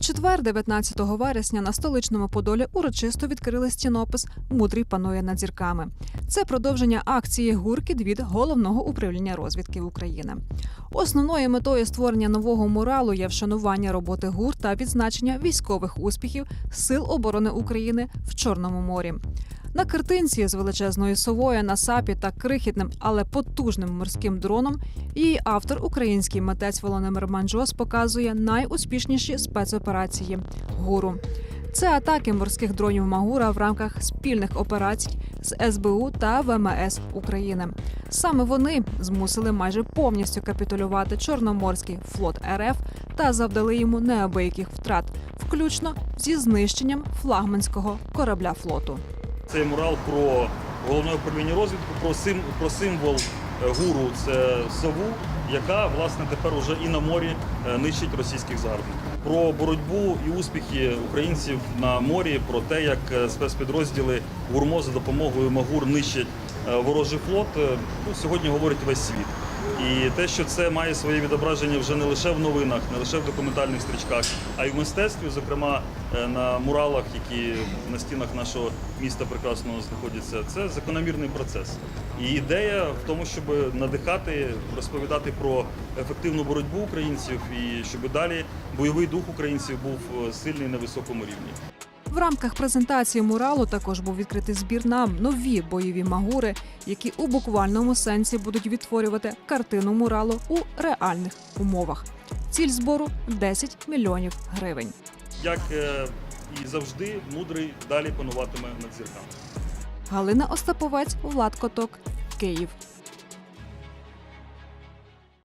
четвер, 19 вересня, на столичному Подолі урочисто відкрили стінопис Мудрий панує над зірками. Це продовження акції Гуркіт від головного управління розвідки України. Основною метою створення нового муралу є вшанування роботи ГУР та відзначення військових успіхів Сил оборони України в Чорному морі. На картинці з величезною совою на сапі та крихітним, але потужним морським дроном її автор, український митець Володимир Манджос, показує найуспішніші спецоперації гуру. Це атаки морських дронів Магура в рамках спільних операцій з СБУ та ВМС України. Саме вони змусили майже повністю капітулювати Чорноморський флот РФ та завдали йому неабияких втрат, включно зі знищенням флагманського корабля флоту. Цей мурал про головне управління розвідку, про, сим, про символ е, гуру це сову, яка власне тепер уже і на морі е, нищить російських загарбників. Про боротьбу і успіхи українців на морі, про те, як е, спецпідрозділи ГУРМО за допомогою Магур нищать ворожий флот. Ну, сьогодні говорить весь світ. І те, що це має своє відображення вже не лише в новинах, не лише в документальних стрічках, а й в мистецтві, зокрема е, на муралах, які на стінах нашого міста прекрасно знаходяться. Це закономірний процес. І ідея в тому, щоб надихати, розповідати про ефективну боротьбу українців і щоб далі бойовий дух українців був е, сильний на високому рівні. В рамках презентації муралу також був відкритий збір на нові бойові магури, які у буквальному сенсі будуть відтворювати картину муралу у реальних умовах. Ціль збору 10 мільйонів гривень. Як е, і завжди, мудрий далі пануватиме над зірками. Галина Остаповець, Влад Коток, Київ.